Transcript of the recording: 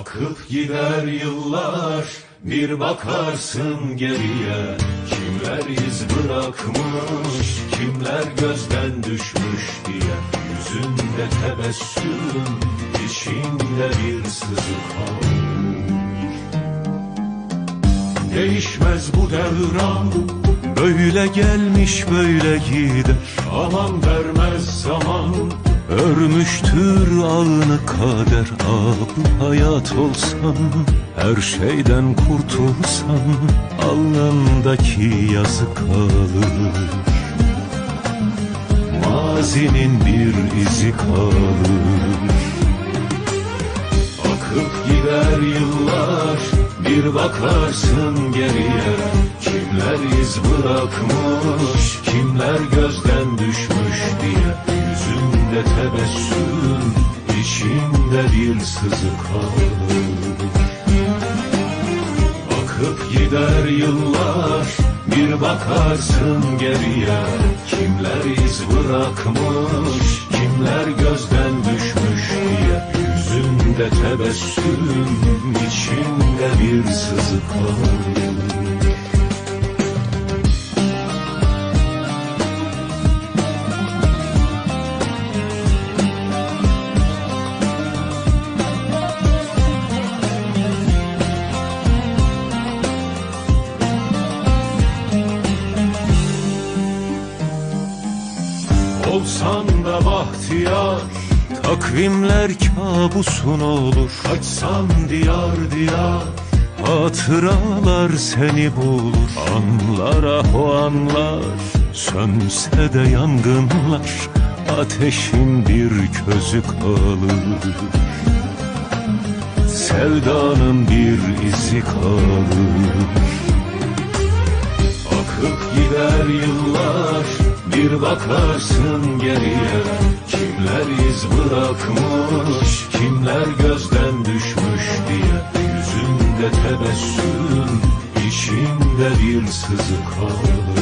Akıp gider yıllar bir bakarsın geriye. Kimler iz bırakmış kimler gözden düşmüş diye. Yüzünde tebessüm içinde bir sızı kalmış Değişmez bu devran Böyle gelmiş böyle gider. Aman vermez zaman Örmüştür alnı kader Ah hayat olsam Her şeyden kurtulsam Alnındaki yazı kalır. Mazinin bir izi kalır. Akıp gider yıllar bir bakarsın geriye. Kimler iz bırakmış kimler Yüzünde tebessüm içinde bir sızı kalır Akıp gider yıllar bir bakarsın geriye. Kimler iz bırakmış kimler gözden düşmüş diye. Yüzünde tebessüm içinde bir sızı kalır Olsan da bahtiyar Takvimler kabusun olur. Kaçsan diyar diyar Hatıralar seni bulur. Anlara o anlar Sönse de yangınlar Ateşin bir közü kalır. Sevdanın bir izi kalır. Akıp gider yıllar bir bakarsın geriye Kimler iz bırakmış kimler gözden düşmüş diye. Yüzünde tebessüm içinde bir sızı kalır